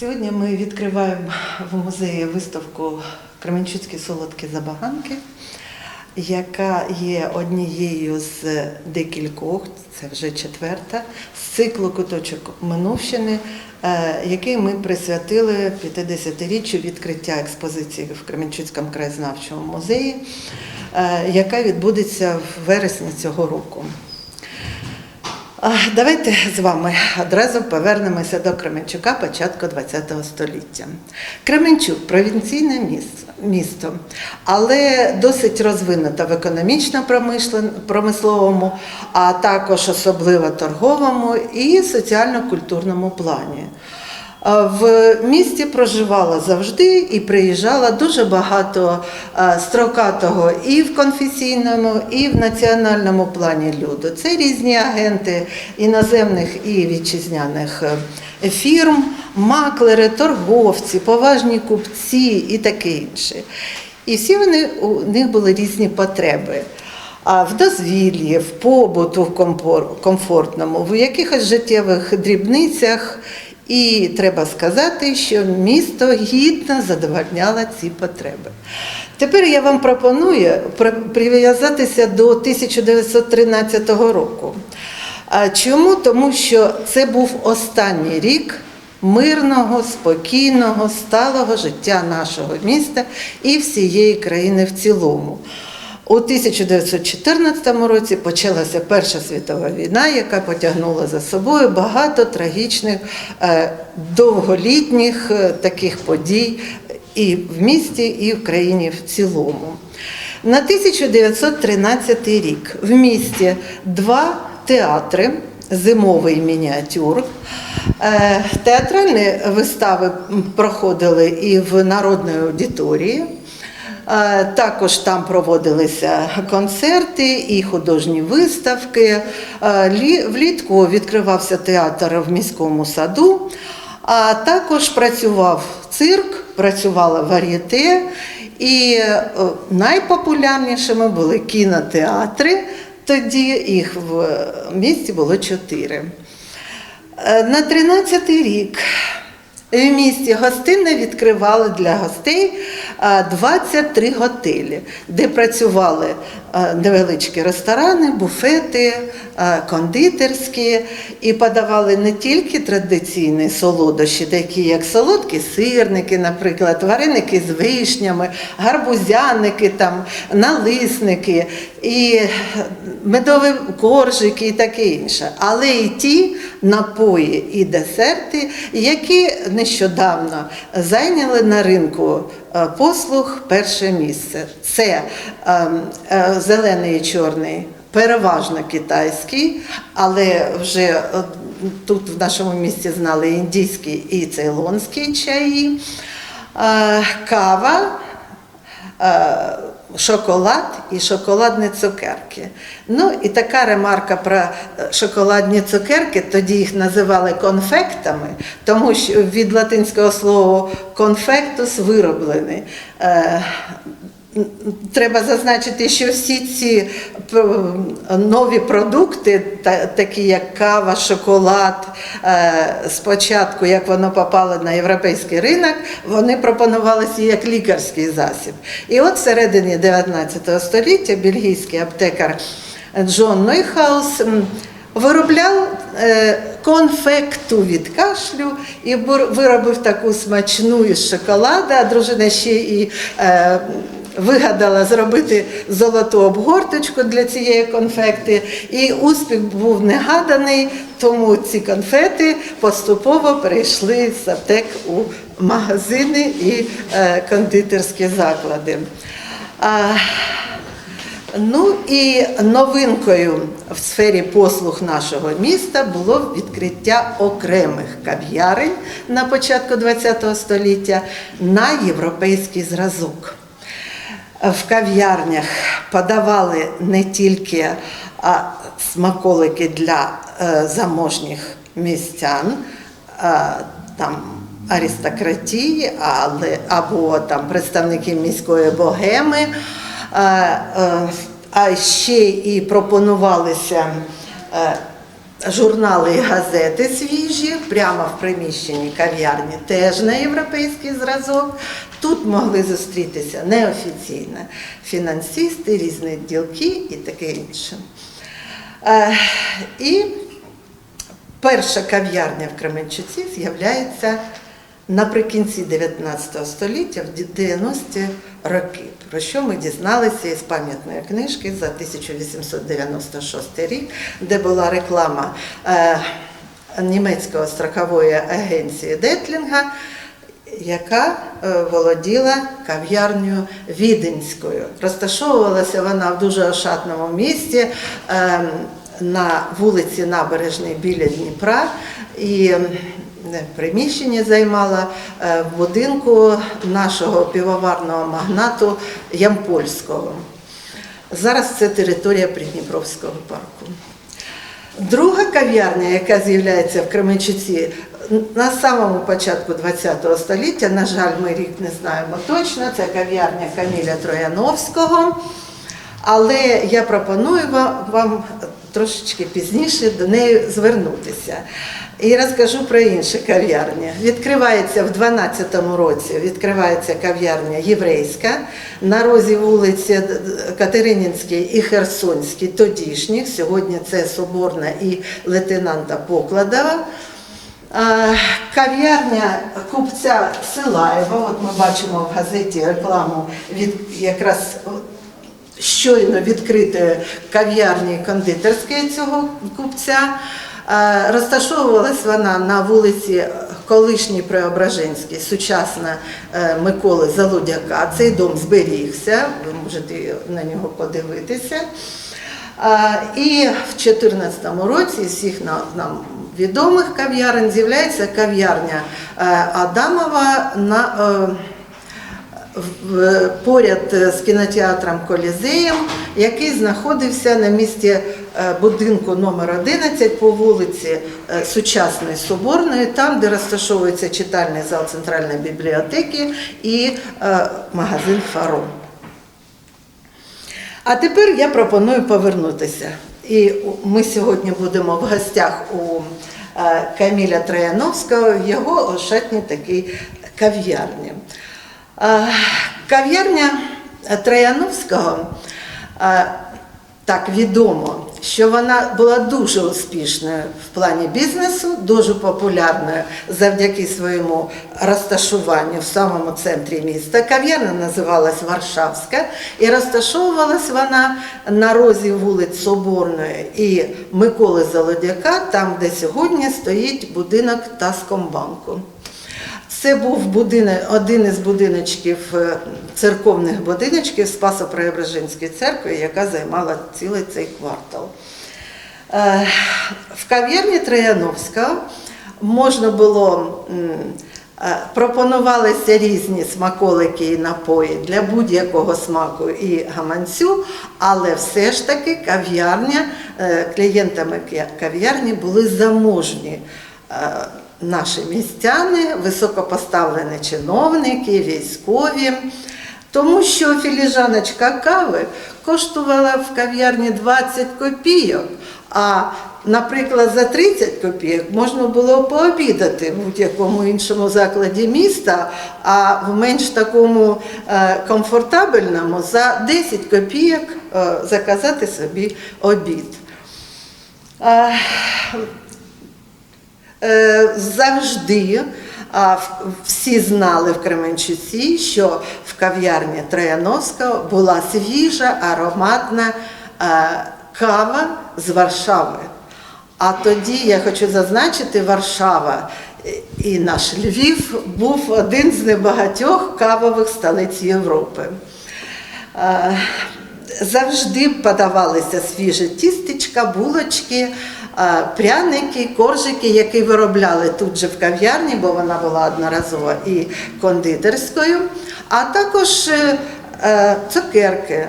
Сьогодні ми відкриваємо в музеї виставку Кременчуцькі солодкі забаганки, яка є однією з декількох, це вже четверта, з циклу куточок Минувщини, е, який ми присвятили 50-річчю відкриття експозиції в Кременчуцькому краєзнавчому музеї, е, яка відбудеться в вересні цього року. Давайте з вами одразу повернемося до Кременчука початку ХХ століття. Кременчук провінційне місто, але досить розвинуто в економічно-промисловому, а також особливо торговому і соціально-культурному плані. А В місті проживало завжди і приїжджало дуже багато строкатого і в конфесійному, і в національному плані люду. Це різні агенти іноземних і вітчизняних е, фірм, маклери, торговці, поважні купці і таке інше. І всі вони у них були різні потреби. А в дозвіллі, в побуту в комфортному, в якихось життєвих дрібницях. І треба сказати, що місто гідно задовольняло ці потреби. Тепер я вам пропоную прив'язатися до 1913 року. А Чому? Тому що це був останній рік мирного, спокійного, сталого життя нашого міста і всієї країни в цілому. У 1914 році почалася Перша світова війна, яка потягнула за собою багато трагічних, е, довголітніх е, таких подій і в місті, і в країні в цілому. На 1913 рік в місті два театри, зимовий мініатюр. Е, Театральні вистави проходили і в народної аудиторії. Е, Також там проводилися концерти і художні виставки. Е, Влітку відкривався театр в міському саду, а також працював цирк, працювала вар'єте. І е, найпопулярнішими були кінотеатри. Тоді їх в місті було чотири. Е, На 13-й рік в місті гостинне відкривали для гостей е, 23 готелі, де працювали невеличкі ресторани, буфети, кондитерські і подавали не тільки традиційні солодощі, такі як солодкі сирники, наприклад, вареники з вишнями, гарбузяники, там, налисники, і медові коржики і таке інше. Але і ті напої і десерти, які нещодавно зайняли на ринку е, послуг перше місце. Це ем, е, зелений і чорний. Переважно китайський, але вже е, тут в нашому місті знали індійський і цейлонський чаї, Е, кава, е, шоколад і шоколадні цукерки. Ну і така ремарка про е, шоколадні цукерки, тоді їх називали конфектами, тому що від латинського слова конфектус вироблений. Е, Треба зазначити, що всі ці нові продукти, такі як кава, шоколад, е, спочатку, як воно попало на європейський ринок, вони пропонувалися як лікарський засіб. І от всередині 19 століття бельгійський аптекар Джон Нойхаус виробляв е, конфекту від кашлю і виробив таку смачну із шоколада, а дружина ще і е, вигадала зробити золоту обгорточку для цієї конфекти. І успіх був негаданий, тому ці конфети поступово перейшли з аптек у магазини і е, кондитерські заклади. Ну і новинкою в сфері послуг нашого міста було відкриття окремих кав'ярень на початку ХХ століття на європейський зразок. В кав'ярнях подавали не тільки смаколики для е, заможніх містян, там аристократії, але або там представники міської богеми. А, е, ще і пропонувалися е, журнали і газети свіжі, прямо в приміщенні кав'ярні, теж на європейський зразок. Тут могли зустрітися неофіційно фінансисти, різні ділки і таке інше. Е, І перша кав'ярня в Кременчуці з'являється наприкінці 19 століття, в 90-ті роки, про що ми дізналися із пам'ятної книжки за 1896 рік, де була реклама е, німецької страхової агенції Детлінга, яка е, володіла кав'ярнею Віденською. Розташовувалася вона в дуже ошатному місті е, на вулиці Набережній біля Дніпра. І приміщення займала е, в будинку нашого півоварного магнату Ямпольського. Зараз це територія Придніпровського парку. Друга кав'ярня, яка з'являється в Кременчуці на самому початку ХХ століття, на жаль, ми рік не знаємо точно, це кав'ярня Каміля Трояновського. Але я пропоную ва- вам трошечки пізніше до неї звернутися. І розкажу про інші кав'ярні. Відкривається в 12-му році, відкривається кав'ярня єврейська на розі вулиці Катеринінській і Херсонській, тодішніх. Сьогодні це Соборна і лейтенанта Покладова. А, Кав'ярня купця Силаєва, от ми бачимо в газеті рекламу від якраз щойно відкритої кав'ярні кондитерської цього купця. Е, Розташовувалась вона на вулиці колишній Преображенській, сучасна е, Миколи Залудяка. Цей дом зберігся, ви можете на нього подивитися. І в 2014 році всіх нам відомих кав'ярень з'являється кав'ярня е, Адамова на е, поряд з кінотеатром Колізеєм, який знаходився на місці е, будинку номер 11 по вулиці е, Сучасної Соборної, там, де розташовується читальний зал Центральної бібліотеки і е, магазин Фаро. А тепер я пропоную повернутися. І ми сьогодні будемо в гостях у е, Каміля Трояновського в його ошатній такій кав'ярні. Е, Кав'ярня Трояновського е, так відомо, що вона була дуже успішною в плані бізнесу, дуже популярною завдяки своєму розташуванню в самому центрі міста. Кав'ярня називалась Варшавська і розташовувалась вона на розі вулиць Соборної і Миколи Залодяка, там, де сьогодні стоїть будинок Таскомбанку. Це був будинок, один із будиночків, е, церковних будиночків Спасо-Преображенської церкви, яка займала цілий цей квартал. Е, В кав'ярні Трояновська можна було е, пропонувалися різні смаколики і напої для будь-якого смаку і гаманцю, але все ж таки кав'ярня, клієнтами кав'ярні були заможні. Наші містяни, високопоставлені чиновники, військові, тому що філіжаночка кави коштувала в кав'ярні 20 копійок, а, наприклад, за 30 копійок можна було пообідати в будь-якому іншому закладі міста, а в менш такому е, комфортабельному за 10 копійок е, заказати собі обід. Е, завжди а, всі знали в Кременчуці, що в кав'ярні Трояновського була свіжа ароматна е, кава з Варшави. А тоді я хочу зазначити, Варшава і наш Львів був один з небагатьох кавових столиць Європи. Е, Завжди подавалися свіжі тістечка, булочки, пряники, коржики, які виробляли тут же в кав'ярні, бо вона була одноразова і кондитерською, а також е, е, цукерки.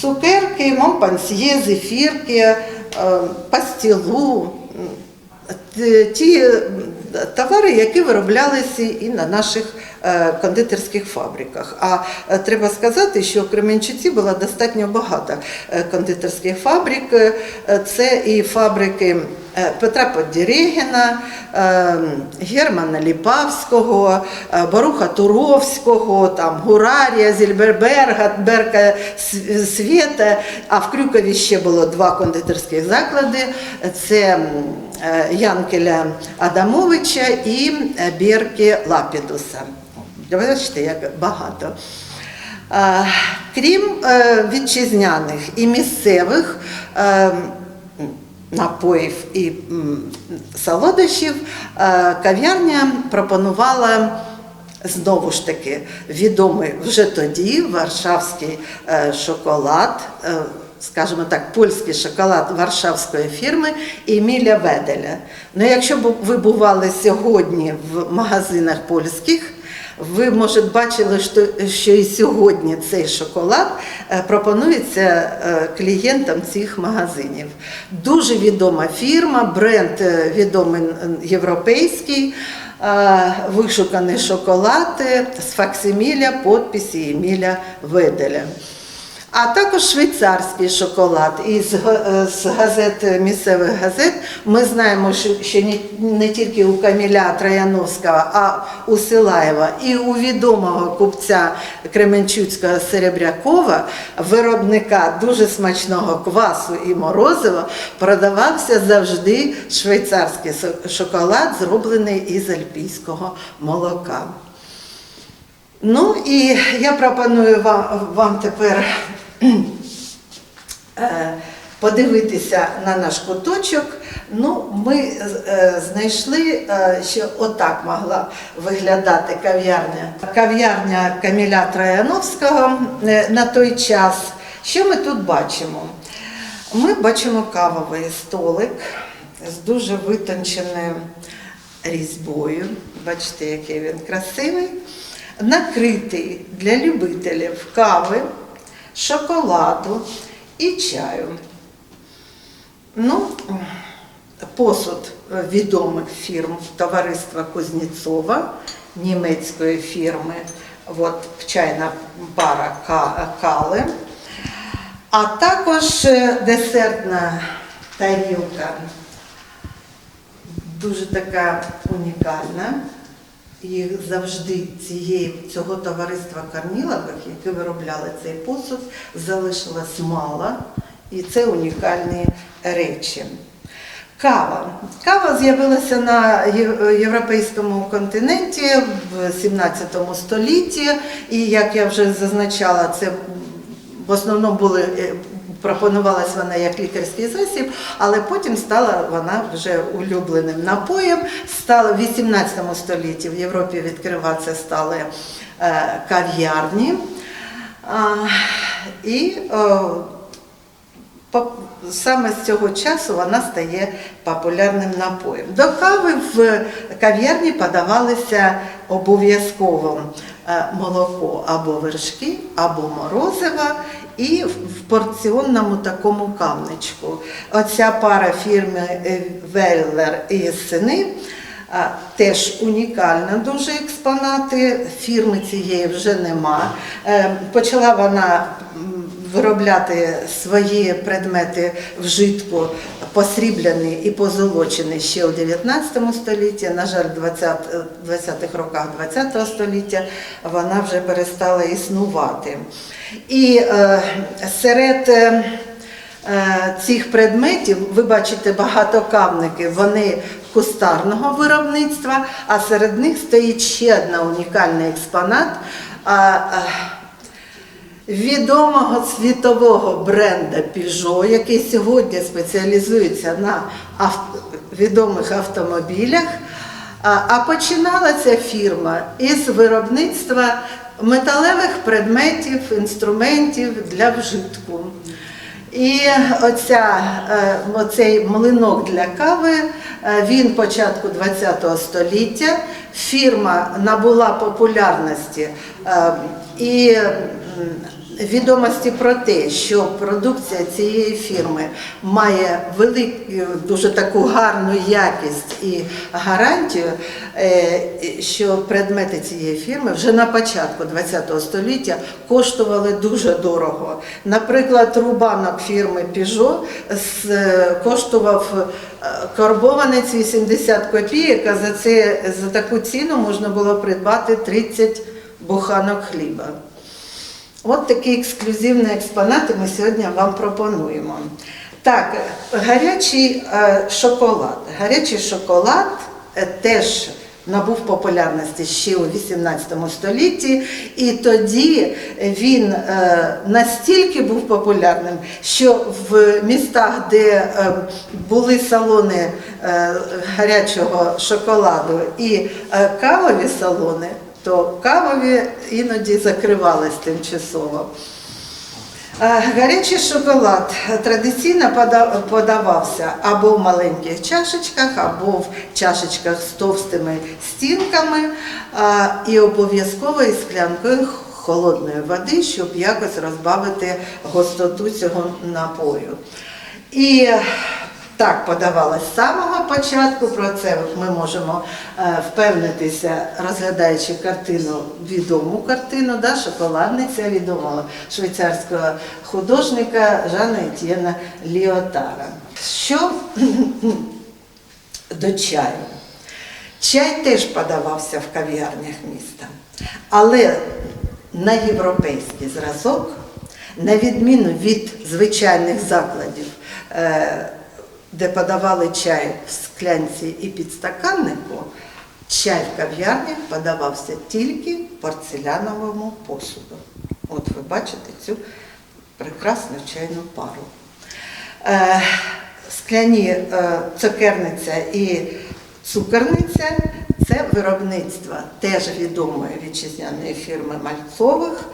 Цукерки, монпансьє, зефірки, е, пастілу, ті товари, які вироблялися і на наших кондитерських фабриках. А е, треба сказати, що в Кременчуці було достатньо багато е, кондитерських фабрик. Е, Це і фабрики е, Петра Поддірєгіна, е, Германа Ліпавського, е, Баруха Туровського, там, Гурарія, Зільберберга, Берка Свєта. А в Крюкові ще було два кондитерських заклади. Це е, Янкеля Адамовича і е, Бірки Лапідуса. Бачите, як багато. Крім е, вітчизняних і місцевих е, напоїв і солодощів, е, кав'ярня пропонувала знову ж таки відомий вже тоді варшавський шоколад. Скажімо так, польський шоколад варшавської фірми Еміля Веделя. Ну, якщо б ви бували сьогодні в магазинах польських, ви, може, бачили, що, і сьогодні цей шоколад е, пропонується е, клієнтам цих магазинів. Дуже відома фірма, бренд е, відомий європейський, вишуканий шоколад з факсиміля, підписі Еміля Веделя. А також швейцарський шоколад. І з, газет місцевих газет ми знаємо, що, не, тільки у Каміля Трояновського, а у Силаєва і у відомого купця Кременчуцького Серебрякова, виробника дуже смачного квасу і морозива, продавався завжди швейцарський шоколад, зроблений із альпійського молока. Ну і я пропоную вам, вам тепер е, подивитися на наш куточок. Ну, ми е, знайшли, е, що отак могла виглядати кав'ярня. Кав'ярня Каміля Трояновського е, на той час. Що ми тут бачимо? Ми бачимо кавовий столик з дуже витонченою різьбою. Бачите, який він красивий. Накритий для любителів кави, шоколаду і чаю. Ну, посуд відомих фірм товариства Кузнєцова, німецької фірми, от чайна пара Кали, а також е, десертна тарілка, дуже така унікальна. І завжди цієї, цього товариства Корнілових, які виробляли цей посуд, залишилось мало, і це унікальні речі. Кава. Кава з'явилася на європейському континенті в 17 столітті, і як я вже зазначала, це в основному були. Пропонувалась вона як лікарський засіб, але потім стала вона вже улюбленим напоєм. Стало в 18 столітті в Європі відкриватися стали е, кав'ярні. І саме з цього часу вона стає популярним напоєм. До кави в кав'ярні подавалися обов'язково е, молоко або вершки, або морозива, і в порціонному такому камничку. Оця пара фірми е, Веллер і сини. Теж унікальна дуже експонати. Фірми цієї вже нема. Е, Почала вона виробляти свої предмети вжитку посрібляні і позолочені ще у 19 столітті. На жаль, в 20 20-х роках 20 століття вона вже перестала існувати. І е, серед е, е, цих предметів ви бачите багатокамники, вони кустарного виробництва, а серед них стоїть ще один унікальний експонат. Відомого світового бренда Peugeot, який сьогодні спеціалізується на ав- відомих автомобілях. А починала ця фірма із виробництва металевих предметів, інструментів для вжитку. І оця, е, оцей млинок для кави, е, він початку ХХ століття. Фірма набула популярності е, і відомості про те, що продукція цієї фірми має велику, дуже таку гарну якість і гарантію, е, що предмети цієї фірми вже на початку ХХ століття коштували дуже дорого. Наприклад, рубанок фірми Peugeot е, коштував е, карбованець 80 копійок, а за, це, за таку ціну можна було придбати 30 буханок хліба. От такі ексклюзивні експонати ми сьогодні вам пропонуємо. Так, гарячий е, шоколад. Гарячий шоколад е, теж набув популярності ще у 18 столітті, і тоді він е, настільки був популярним, що в містах, де були салони гарячого шоколаду і кавові салони, то кавові іноді закривались тимчасово. Гарячий шоколад традиційно подавався або в маленьких чашечках, або в чашечках з товстими стінками, і обов'язково із склянкою холодної води, щоб якось розбавити густоту цього напою. І так подавалось з самого початку. Про це ми можемо е, впевнитися, розглядаючи картину, відому картину, да, шоколадниця відомого швейцарського художника Жана Етьєна Ліотара. Що до чаю? Чай теж подавався в кав'ярнях міста, але на європейський зразок, на відміну від звичайних закладів, е, де подавали чай в склянці і підстаканнику, чай в кав'ярнях подавався тільки в порцеляновому посуду. От ви бачите цю прекрасну чайну пару. Е, Скляні е, цукерниця і цукерниця це виробництво теж відомої вітчизняної фірми Мальцових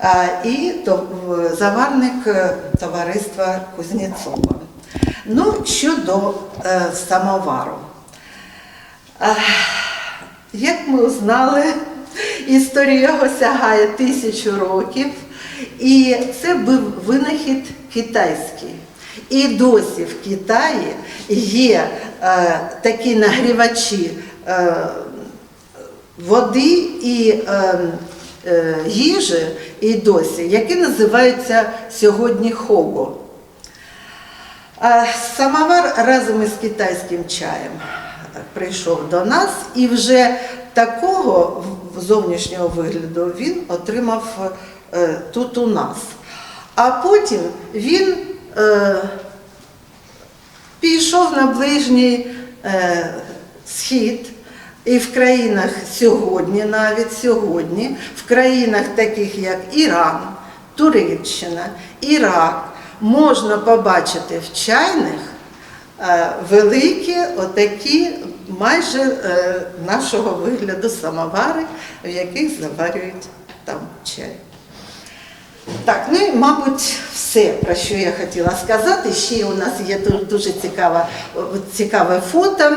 е, і заварник товариства Кузнєцова. Ну, щодо е, самовару. Ах, Як ми узнали, історія його сягає тисячу років, і це був винахід китайський. І досі в Китаї є е, такі нагрівачі е, води і е, е, їжі, і досі, які називаються сьогодні хого. А Самовар разом із китайським чаєм прийшов до нас і вже такого зовнішнього вигляду він отримав е, тут у нас. А потім він е, пішов на ближній е, схід. І в країнах сьогодні, навіть сьогодні, в країнах таких як Іран, Туреччина, Ірак, можна побачити в чайних е, великі, отакі майже е, нашого вигляду самовари, в яких заварюють там чай. Так, ну і мабуть, все, про що я хотіла сказати. Ще у нас є дуже цікаве, цікаве фото.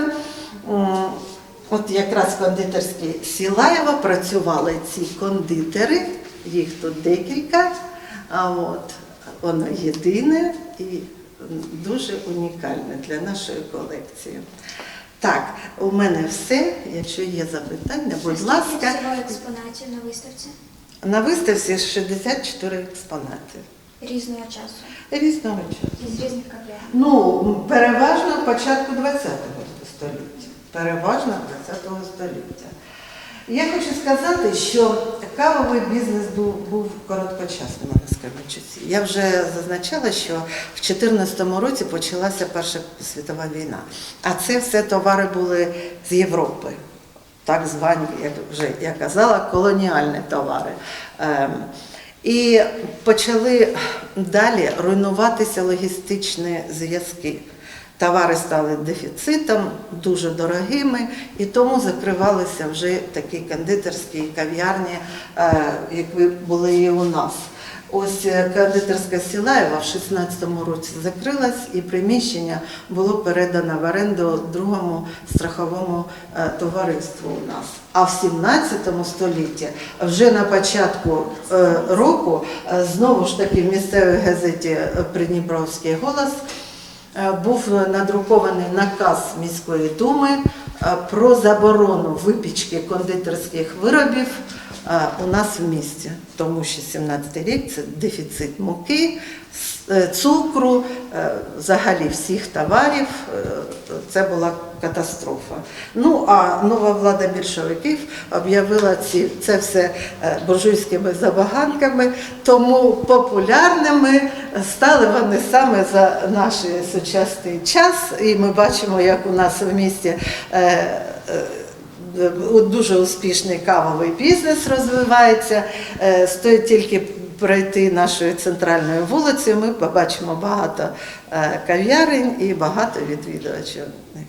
От якраз кондитерські Сілаєва працювали ці кондитери, їх тут декілька. А от воно єдине і дуже унікальне для нашої колекції. Так, у мене все. Якщо є запитання, будь ласка. Скільки експонатів на виставці На виставці 64 експонати різного часу різного часу. із різних кав'ярень. Ну, переважно початку ХХ століття. Переважно ХХ століття. Я хочу сказати, що кавовий бізнес був, був короткочасним на Скарбачуці. Я вже зазначала, що в 2014 році почалася Перша світова війна. А це все товари були з Європи. Так звані, як вже я казала, колоніальні товари. Ем, І почали далі руйнуватися логістичні зв'язки. Товари стали дефіцитом, дуже дорогими, і тому закривалися вже такі кондитерські кав'ярні, е, як ви були і у нас. Ось е, кондитерська Сілаєва в 16-му році закрилась і приміщення було передано в оренду другому страховому е, товариству у нас. А в 17 столітті, вже на початку року, знову ж таки в місцевій газеті Придніпровський голос був надрукований наказ міської думи е, про заборону випічки кондитерських виробів е, у нас в місті, тому що 17 рік це дефіцит муки, е, цукру, е, взагалі всіх товарів. е, Це була катастрофа. Ну а нова влада більшовиків об'явила ці це все е, буржуйськими забаганками, тому популярними стали вони саме за наш сучасний час. І ми бачимо, як у нас в місті. е, е, Дуже успішний кавовий бізнес розвивається. Е, Стоїть тільки пройти нашою центральною вулицею, ми побачимо багато е, кав'ярень і багато відвідувачів. них.